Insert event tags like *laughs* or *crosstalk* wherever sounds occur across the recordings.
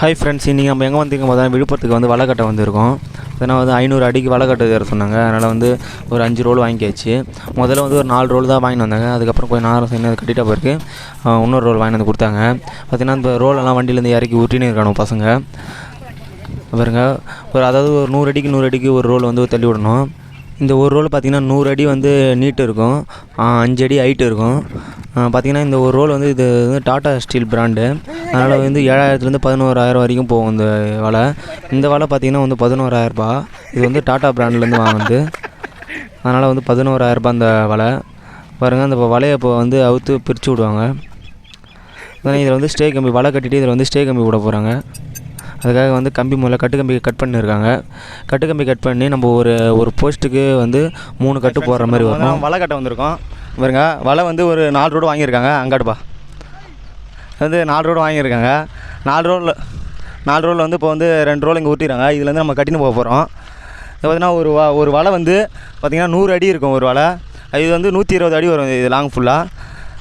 Hi friends இன்றைக்கி நம்ம எங்கே வந்திருக்கோம்? பார்த்தா விழுப்புரத்துக்கு வந்து வலை கட்ட வந்திருக்கோம். அதனால் வந்து ஐநூறு அடிக்கு வலை கட்ட சொன்னாங்க. அதனால் வந்து ஒரு அஞ்சு ரோல் வாங்கியாச்சு. முதல்ல வந்து ஒரு நாலு ரோல் தான் வாங்கிட்டு வந்தாங்க. அதுக்கப்புறம் கொஞ்சம் நேரம் சேர்ந்து அது கட்டிட்ட பிறகு இன்னொரு ரோல் வாங்கிட்டு வந்து கொடுத்தாங்க. பார்த்தீங்கன்னா இந்த ரோலெல்லாம் வண்டியிலேருந்து இறக்கி ஊட்டின்னு இருக்கணும் பசங்க. பாருங்க. ஒரு அதாவது ஒரு நூறு அடிக்கு நூறு அடிக்கு ஒரு ரோல் வந்து தள்ளி விடணும். இந்த ஒரு ரோல் பார்த்திங்கன்னா நூறு அடி வந்து நீட்டு இருக்கும் அஞ்சு அடி ஹைட்டு இருக்கும். பார்த்திங்கன்னா இந்த ஒரு ரோல் வந்து இது வந்து டாட்டா ஸ்டீல் பிராண்டு. அதனால் வந்து ஏழாயிரத்துலேருந்து பதினோராயிரம் வரைக்கும் போகும் இந்த வலை. இந்த வலை பார்த்திங்கன்னா வந்து பதினோராயிரரூபா இது வந்து டாட்டா பிராண்ட்லேருந்து வாங்குது அதனால் வந்து பதினோராயிரரூபா அந்த வலை. பாருங்கள் அந்த வலையை இப்போ வந்து அவுத்து பிரித்து விடுவாங்க. இதில் வந்து ஸ்டே கம்பி வலை கட்டிட்டு இதில் வந்து ஸ்டே கம்பி விட போகிறாங்க அதுக்காக வந்து கம்பி முதல்ல கட்டு கம்பி கட் பண்ணியிருக்காங்க கட்டு கம்பி கட் பண்ணி நம்ம ஒரு ஒரு போஸ்ட்டுக்கு வந்து மூணு கட்டு போடுற மாதிரி வரும் வலை கட்ட வந்திருக்கோம். பாருங்க வலை வந்து ஒரு நாலு ரோடு வாங்கியிருக்காங்க. அங்காடுப்பா வந்து நாலு ரோடு வாங்கியிருக்காங்க. நாலு ரோலில் நாலு ரோலில் வந்து இப்போ வந்து ரெண்டு ரோல் இங்கே ஊற்றிடுறாங்க இதில் வந்து நம்ம கட்டின்னு போக போகிறோம் இது பார்த்தீங்கன்னா ஒரு வ ஒரு வலை வந்து பார்த்திங்கன்னா நூறு அடி இருக்கும் ஒரு வலை. இது வந்து நூற்றி இருபது அடி வரும் இது லாங் ஃபுல்லாக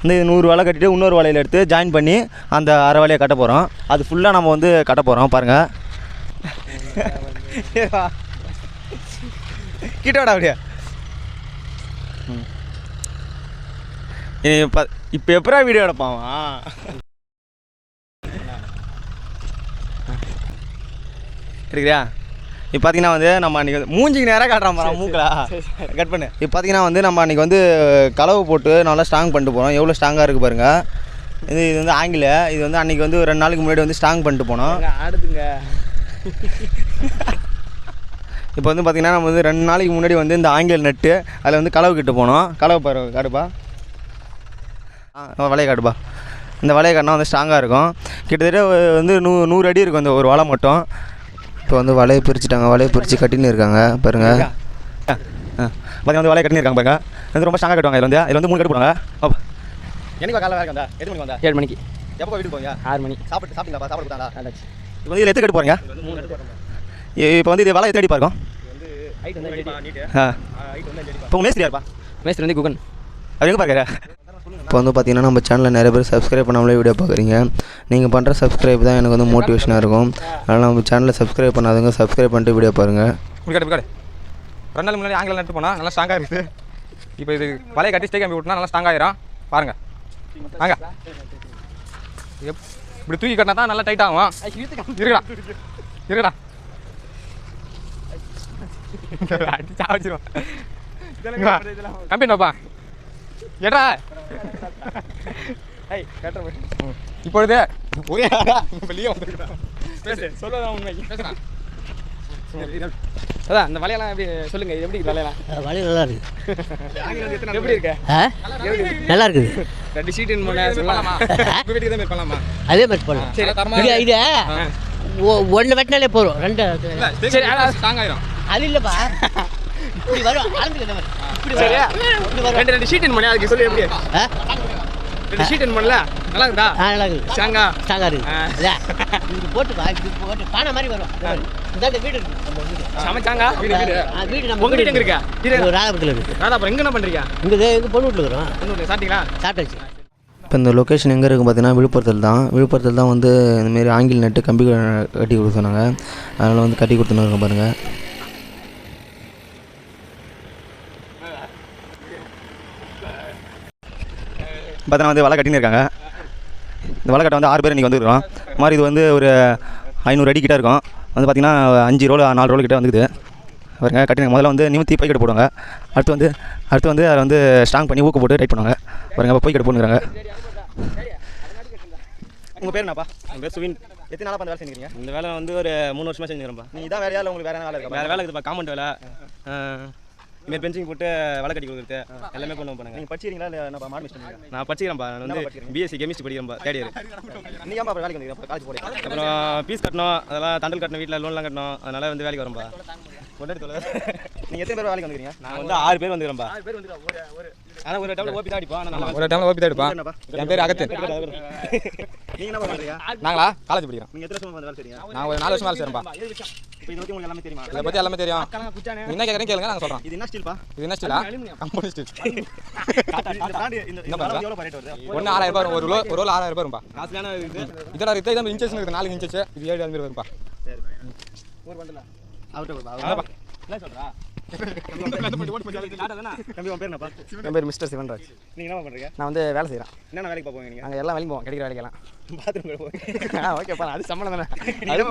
இந்த நூறு வலை கட்டிட்டு இன்னொரு வலையில் எடுத்து ஜாயின் பண்ணி அந்த அரை வலையை கட்ட போகிறோம் அது ஃபுல்லாக நம்ம வந்து கட்ட போகிறோம் பாருங்கள் கிட்ட வாடா அப்படியே. இப்போ இப்போ எப்படா வீடியோ எடுப்பாவா எடுக்கிறியா? இப்போ பார்த்தீங்கன்னா வந்து நம்ம அன்றைக்கி வந்து மூஞ்சிக்கு நேராக காட்டுறான் பாரு மூக்கலா. கட் பண்ணு. இப்போ பார்த்தீங்கன்னா வந்து நம்ம அன்றைக்கி வந்து கலவை போட்டு நல்லா ஸ்ட்ராங் பண்ணிட்டு போகிறோம் எவ்வளோ ஸ்ட்ராங்காக இருக்குது பாருங்க. இது இது வந்து ஆங்கில. இது வந்து அன்றைக்கி வந்து ரெண்டு நாளைக்கு முன்னாடி வந்து ஸ்ட்ராங் பண்ணிட்டு போனோம். ஆடுதுங்க. இப்போ வந்து பார்த்திங்கன்னா நம்ம வந்து ரெண்டு நாளைக்கு முன்னாடி வந்து இந்த ஆங்கில நட்டு அதில் வந்து கலவு கிட்ட போனோம். கலவை பாரு காடுப்பா ஆ வலையை காட்டுப்பா. இந்த வலையை காட்டினா வந்து ஸ்ட்ராங்காக இருக்கும். கிட்டத்தட்ட வந்து நூ நூறு அடி இருக்கும் இந்த ஒரு வலை மட்டும். இப்போ வந்து வலையை பிரிச்சுட்டாங்க. வலையை பிரித்து கட்டின்னு இருக்காங்க. பாருங்க. ஆ. பார்த்தீங்கன்னா வந்து வலையை கட்டின்னு இருக்காங்க பாருங்க. இது வந்து ரொம்ப ஸ்ட்ராங்காக கட்டுவாங்க. இதில் வந்து இதில் வந்து மூணு கட்டு போடுவாங்க. அப்பா என்னைக்கு காலைல வேலை வந்தா எத்தனை மணிக்கு வந்தா? ஏழு மணிக்கு. எப்போ வீட்டுக்கு போவீங்க? ஆறு மணி. சாப்பிட்டு சாப்பிட்டீங்களா? சாப்பிட்டு கொடுத்தாங்களா? இப்போ வந்து இதில் எத்தனை கட்டு போகிறீங்க இப்போ வந்து இது வலை எத்தனை அடி பாருக்கும் இப்போ மேஸ்திரி யாருப்பா? மேஸ்திரி வந்து குகன். அது எங்கே பார்க்குற இப்போ வந்து பார்த்தீங்கன்னா நம்ம சேனலில் நிறைய பேர் சப்ஸ்கிரைப் பண்ணாமலே வீடியோ பார்க்குறீங்க. நீங்கள் பண்ணுற சப்ஸ்கிரைப் தான் எனக்கு வந்து மோட்டிவேஷனாக இருக்கும். அதனால் நம்ம சேனலை சப்ஸ்கிரைப் பண்ணாதவங்க சப்ஸ்கிரைப் பண்ணிட்டு வீடியோ பாருங்கள் முன்னாடி ரெண்டு நாள் முன்னாடி ஆங்கிலம் நட்டு போனால் நல்லா ஸ்ட்ராங்காக இருக்குது. இப்போ இது பழைய கட்டி ஸ்டே கம்பி விட்டுனா நல்லா ஸ்ட்ராங் ஆயிரும். பாருங்கள் வாங்க. எப் இப்படி தூக்கி கட்டினா தான் நல்லா டைட் ஆகும். இருக்கடா இருக்கடா கம்பி நோப்பா கம்பி வைப்பா ஏடா இப்பொழுது ஒரே வெளியே வந்துருக்கா பேசு. சொல்லதான் உண்மை. பேசுறா அதான் அந்த வலையெல்லாம் எப்படி சொல்லுங்க இது எப்படி வலையெல்லாம்? வழி நல்லா இருக்கு. எப்படி இருக்கு? நல்லா இருக்குது. ரெண்டு ஷீட் பண்ண சொல்லலாமா? உங்க வீட்டுக்கு தான் பண்ணலாமா அதே மாதிரி போடலாம் சரி தரமா இது ஒன்று வெட்டினாலே போதும். ரெண்டு சரி ஆயிரும் அது இல்லைப்பா. இப்படி வரும் இப்படி சரியா? ரெண்டு ரெண்டு ஷீட் பண்ணி அதுக்கு சொல்லி எப்படி? ரெண்டு ஷீட் பண்ணல? நல்லா இருக்குதா ஆ, நல்லா இருக்குது ஸ்ட்ராங்கா ஆ. இல்ல இது போட்டு பா இது போட்டு பானை மாதிரி வரும். இந்த வீடு இருக்கு. நம்ம வீடு. சமைச்சாங்க வீடு வீடு. நம்ம உங்க வீடு எங்க இருக்கா? இது இது ராதாபுரத்தில் இருக்குது ராதா அப்புறம் எங்க என்ன பண்றீங்க? இங்கே எங்கள் பொண்ணு வீட்டில் ஒன்றும் சாப்பிட்டீங்களா? சாப்பிட்டாச்சு. இப்போ இந்த லொக்கேஷன் எங்கே இருக்குது பார்த்தீங்கன்னா விழுப்புரத்தில் தான். விழுப்புரத்தில் தான் வந்து இந்தமாரி ஆங்கில் நட்டு கம்பி கட்டி கொடுக்க சொன்னாங்க அதனால் வந்து கட்டி கொடுத்துன்னு இருக்கோம் பாருங்கள் பார்த்தீங்கன்னா வந்து வலை கட்டின்னு இருக்காங்க. இந்த வலை கட்ட வந்து ஆறு பேர் இன்றைக்கி வந்துருக்கோம் இது மாதிரி இது வந்து ஒரு ஐநூறு அடி கிட்ட இருக்கும். வந்து பார்த்திங்கன்னா அஞ்சு ரோல் நாலு ரோல் கிட்ட வந்துக்குது. பாருங்க கட்டின முதல்ல வந்து நிமித்தி போய் கட்டு போடுவாங்க. அடுத்து வந்து அடுத்து வந்து அதை வந்து ஸ்ட்ராங் பண்ணி ஊக்க போட்டு டைட் பண்ணுவாங்க. பாருங்க அப்போ போய் கட்டு போட்டுக்கிறாங்க உங்கள் பேர் என்னப்பா? என் பேர் சுவின். எத்தனை நாளாக அந்த வேலை செஞ்சுக்கிறீங்க இந்த வேலை வந்து ஒரு மூணு வருஷமாக செஞ்சுக்கிறேன்ப்பா நீ இதான் வேலையா இல்லை உங்களுக்கு வேறு வேலை இருக்கா? வேறு வேலை இருக்குதுப்பா காமௌண்ட் வேலை. இதுமாரி பெஞ்சிங் போட்டு வேலை கட்டி கொடுக்குறது எல்லாமே பண்ணுவோம் பண்ணுங்க நீங்கள் படிச்சிருக்கீங்களா இல்லை என்னப்பா மாடு மிஸ்ட் நான் படிச்சிக்கிறேன்ப்பா. நான் வந்து பிஎஸ்சி கெமிஸ்ட்ரி படிக்கிறேன்ப்பா தேர்ட் இயர் நீ அப்புறம் வேலைக்கு வந்தீங்க? காலேஜ் போகிறேன் அப்புறம் ஃபீஸ் கட்டணும் அதெல்லாம் தண்டல் கட்டணும் வீட்டில் லோன்லாம் கட்டணும் அதனால வந்து வேலைக்கு வரேன்ப்பா கொண்டாடி தொலை. *laughs* நீங்கள் எத்தனை பேர் வேலைக்கு வந்துக்கிறீங்க நான் வந்து ஆறு பேர் வந்துக்கிறேன்ப்பா ஆறு பேர் ஒரு ஒரு ஆனால் ஒரு ஆனால் நல்லா ஒரு டைமில் ஓபி என்னப்பா? என் பேர் *laughs* நீங்கள் என்ன பண்ணுறீங்க நாங்களா? காலேஜ் படிக்கிறோம். நீங்கள் எத்தனை வருஷமா வந்து வேலை செய்றீங்க? நான் ஒரு நாலு வருஷம் வேலை இதை பற்றி உங்களுக்கு எல்லாமே தெரியுமா? இதை பற்றி எல்லாமே என்ன கேட்குறேன் கேளுங்க நாங்கள் சொல்கிறோம் இது என்ன ஸ்டீல்ப்பா இது என்ன ஸ்டீலா? Company steel. *laughs* இந்த பிராண்டு இந்த என்ன இந்த பண்ற? எவ்வளோ ரேட் வருது? ஒன்று ஆறாயிரம் ரூபாய் வரும். ஒரு ஒரு கிலோ ஆறாயிரம் ரூபாய் வரும்பா. இது இதோட தான் இன்ச்சஸ் இருக்குது. நாலு இன்ச்சஸ் இது ஏழு வரும்பா. ஒரு பண்டல அவர்கிட்ட சொல்றா என் பேர் மிஸ்டர் சிவன்ராஜ். நீங்கள் என்ன பண்ணுறீங்க நான் வந்து வேலை செய்கிறேன் என்னென்ன வேலைக்கு போவீங்க நீங்கள் நாங்கள் எல்லாம் வேலைக்கு போவோம். கிடைக்கிற வேலைக்கெல்லாம். பாத்ரூம் போவீங்க ஆ ஓகேப்பா அது சம்பளம் தானே.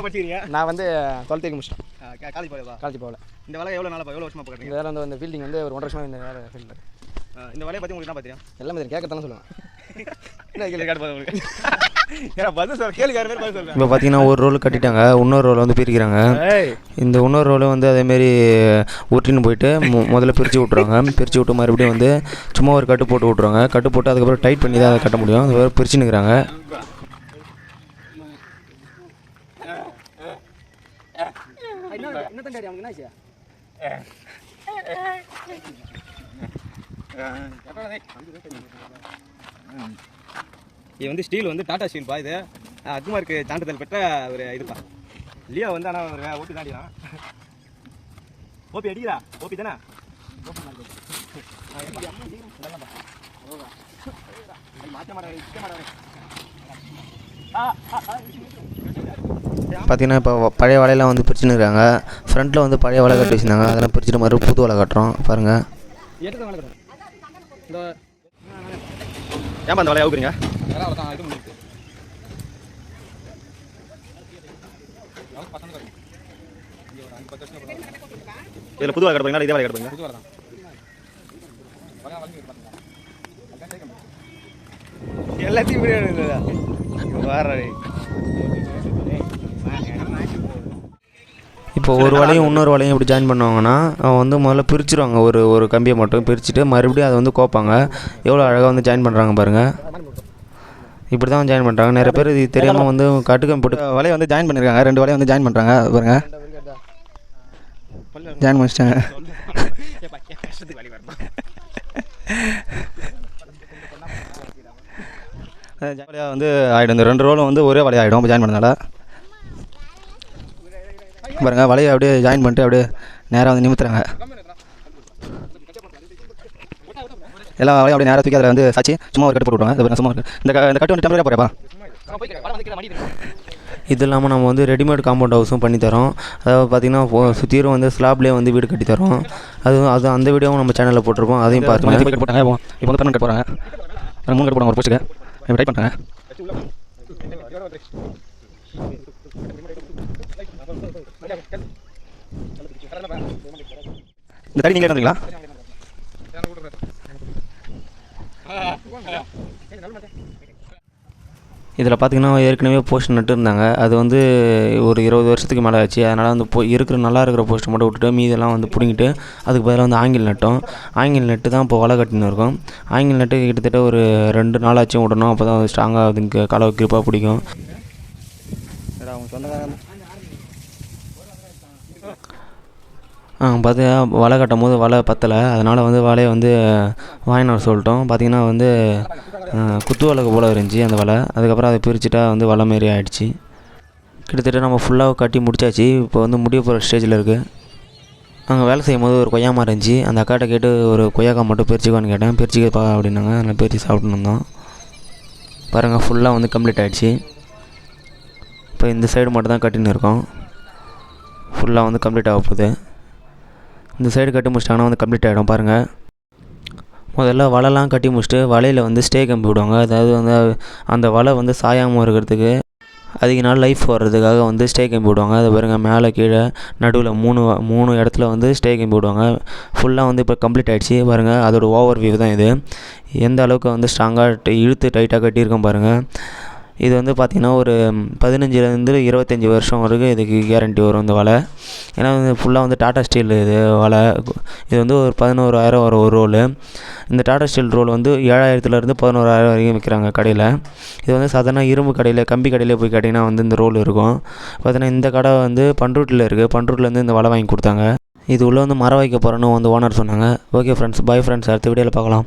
படிச்சிருக்கீங்க? நான் வந்து டுவெல்த்துக்கு முடிச்சிட்டேன். காலேஜ் போயதா காலேஜ் போகல. இந்த வேலை எவ்வளோ நாளாக எவ்வளோ வருஷமா இந்த பார்க்குறீங்க வேலை வந்து இந்த ஃபீல்டிங் வந்து ஒரு ஒன்றரை வருஷமாக இந்த வேலை ஃபீல்டில் இந்த வேலையை பற்றி உங்களுக்கு என்ன தெரியும் எல்லாமே தெரியும். கேட்கத்தானே சொல்லுவேன். *laughs* இப்போ பார்த்தீங்கன்னா ஒரு ரோல் கட்டிட்டாங்க இன்னொரு ரோல் வந்து பிரிக்கிறாங்க இந்த இன்னொரு ரோலை வந்து அதேமாரி உருட்டின்னு போயிட்டு முதல்ல பிரித்து விட்ருவாங்க பிரித்து விட்டு மறுபடியும் வந்து சும்மா ஒரு கட்டு போட்டு விட்ருவாங்க கட்டு போட்டு அதுக்கப்புறம் டைட் பண்ணி தான் அதை கட்ட முடியும் அதுக்கப்புறம் பிரிச்சுன்னுக்குறாங்க என்ன என்ன இது வந்து ஸ்டீல் வந்து டாடா ஸ்டீல்ப்பா இது. அக்மார்க்கு சான்றிதழ் பெற்ற ஒரு இதுப்பா. லியோ வந்து ஆனால் ஒரு ஓபி தாண்டிடான் ஓபி அடிக்கிறா? ஓபி தானே? பார்த்தீங்கன்னா இப்போ பழைய வலையெல்லாம் வந்து பிரிச்சுன்னு இருக்காங்க. ஃப்ரண்ட்டில் வந்து பழைய வலை கட்டி வச்சுருந்தாங்க. அதெல்லாம் பிரிச்சுட்டு மறுபடியும் புது வலை கட்டுறோம். பாருங்கள் எடுத்து ஏன்பா அந்த வலையை அவுக்குறீங்க? இது இதில் புது கிடப்பீங்களா? இதே வேலை கிடப்பீங்க புது தான் எல்லாத்தையும் இப்படி வேற இப்போ ஒரு வலையும் இன்னொரு வலையும் எப்படி ஜாயின் பண்ணுவாங்கன்னா அவன் வந்து முதல்ல பிரிச்சுருவாங்க. ஒரு ஒரு கம்பியை மட்டும் பிரிச்சுட்டு மறுபடியும் அதை வந்து கோப்பாங்க. எவ்வளோ அழகாக வந்து ஜாயின் பண்ணுறாங்க பாருங்கள் இப்படி தான் ஜாயின் பண்ணுறாங்க நிறைய பேர் இது தெரியாமல் வந்து கட்டுக்கம் போட்டு வலையை வந்து ஜாயின் பண்ணியிருக்காங்க ரெண்டு வலையை வந்து ஜாயின் பண்ணுறாங்க பாருங்க. ஜாயின் பண்ணிச்சிட்டாங்க. *laughs* வலையாக வந்து ஆகிடும் இந்த ரெண்டு ரோலும் வந்து ஒரே வலையாக ஆகிடும் ஜாயின் பண்ணதால பாருங்க வலையை அப்படியே ஜாயின் பண்ணிட்டு அப்படியே நேராக வந்து நிமித்துறாங்க. எல்லாம் வலையும் அப்படியே நேராக தூக்கி அதில் வந்து சாச்சி சும்மா ஒரு கட்டு போட்டு விட்ருவாங்க இது பாருங்க, சும்மா இந்த இந்த கட்டு வந்து டெம்பரரியாக போகிறப்பா இது இல்லாமல் நம்ம வந்து ரெடிமேட் காம்பவுண்ட் ஹவுஸும் பண்ணி தரோம். அதாவது பார்த்திங்கன்னா சுற்றியும் வந்து ஸ்லாப்லேயே வந்து வீடு கட்டி தரோம். அது அது அந்த வீடியோவும் நம்ம சேனலில் போட்டிருப்போம். அதையும் பாருங்க. கட்டு போட்டாங்க. இப்போ வந்து கட் போகிறாங்க மூணு கட்டு போடுறாங்க ஒரு போஸ்ட்டுக்கு டைப் பண்ணுறாங்க இந்த தடி நீங்கள் எடுத்துங்களா இதில் பார்த்தீங்கன்னா ஏற்கனவே போஸ்ட் நட்டுருந்தாங்க அது வந்து ஒரு இருபது வருஷத்துக்கு மேலே ஆச்சு. அதனால் வந்து போ இருக்கிற நல்லா இருக்கிற போஸ்ட்டை மட்டும் விட்டுட்டு மீதெல்லாம் வந்து பிடுங்கிட்டு அதுக்கு பதிலாக வந்து ஆங்கில் நட்டோம். ஆங்கில் நட்டு தான் இப்போ வலை கட்டின்னு இருக்கும். ஆங்கில் நட்டு கிட்டத்தட்ட ஒரு ரெண்டு நாளாச்சும் விடணும் அப்போ தான் ஸ்ட்ராங்காக அதுக்கு களை கிரிப்பாக பிடிக்கும். அவங்க சொந்தக்காரங்க ஆ பார்த்தீங்கன்னா வலை கட்டும் போது வலை பத்தலை. அதனால் வந்து வலையை வந்து வாங்கினார் சொல்லிட்டோம். பார்த்தீங்கன்னா வந்து குத்து வலை போல் இருந்துச்சு அந்த வலை. அதுக்கப்புறம் அதை பிரிச்சுட்டா வந்து வலை மாரி ஆகிடுச்சி கிட்டத்தட்ட நம்ம ஃபுல்லாக கட்டி முடிச்சாச்சு. இப்போ வந்து முடிய போகிற ஸ்டேஜில் இருக்குது அங்கே வேலை செய்யும் போது ஒரு கொய்யா மரம் இருந்துச்சு. அந்த அக்காட்ட கேட்டு ஒரு கொய்யாக்காய் மட்டும் பிரிச்சுக்கோன்னு கேட்டேன். பிரிச்சுக்கப்பா அப்படின்னாங்க. அதனால் பிரித்து சாப்பிட்டுன்னு இருந்தோம் பாருங்கள் ஃபுல்லாக வந்து கம்ப்ளீட் ஆகிடுச்சி இப்போ இந்த சைடு மட்டும் தான் கட்டின்னு இருக்கோம். ஃபுல்லாக வந்து கம்ப்ளீட் ஆக போகுது. இந்த சைடு கட்டி முடிச்சிட்டாங்கன்னா வந்து கம்ப்ளீட் ஆகிடும் பாருங்கள் முதல்ல வலைலாம் கட்டி முடிச்சுட்டு வலையில் வந்து ஸ்டே கம்பி விடுவாங்க. அதாவது வந்து அந்த வலை வந்து சாயாமல் இருக்கிறதுக்கு அதிக நாள் லைஃப் வர்றதுக்காக வந்து ஸ்டே கம்பி விடுவாங்க. அதை பாருங்கள் மேலே கீழே நடுவில் மூணு மூணு இடத்துல வந்து ஸ்டே கம்பி விடுவாங்க. ஃபுல்லாக வந்து இப்போ கம்ப்ளீட் ஆகிடுச்சு பாருங்கள் அதோட ஓவர் வியூ தான் இது. எந்த அளவுக்கு வந்து ஸ்ட்ராங்காக இழுத்து டைட்டாக கட்டியிருக்கோம் பாருங்கள் இது வந்து பார்த்திங்கன்னா ஒரு பதினஞ்சுலேருந்து இருபத்தஞ்சி வருஷம் வரைக்கும் இதுக்கு கேரண்டி வரும் இந்த வலை. ஏன்னா வந்து ஃபுல்லாக வந்து டாடா ஸ்டீல் இது வலை. இது வந்து ஒரு பதினோராயிரம் வரும் ஒரு ரோலு. இந்த டாடா ஸ்டீல் ரோல் வந்து ஏழாயிரத்துலேருந்து பதினோராயிரம் வரைக்கும் விற்கிறாங்க கடையில். இது வந்து சாதாரண இரும்பு கடையில் கம்பி கடையில் போய் கேட்டிங்கன்னா வந்து இந்த ரோல் இருக்கும். பார்த்தீங்கன்னா இந்த கடை வந்து பண்ருட்டில் இருக்குது பண்ருட்டிலேருந்து இந்த வலை வாங்கி கொடுத்தாங்க. இது உள்ளே வந்து மரம் வைக்க போகிறேன்னு வந்து ஓனர் சொன்னாங்க. ஓகே ஃப்ரெண்ட்ஸ் பை ஃப்ரெண்ட்ஸ் அடுத்த வீடியோவில் பார்க்கலாம்.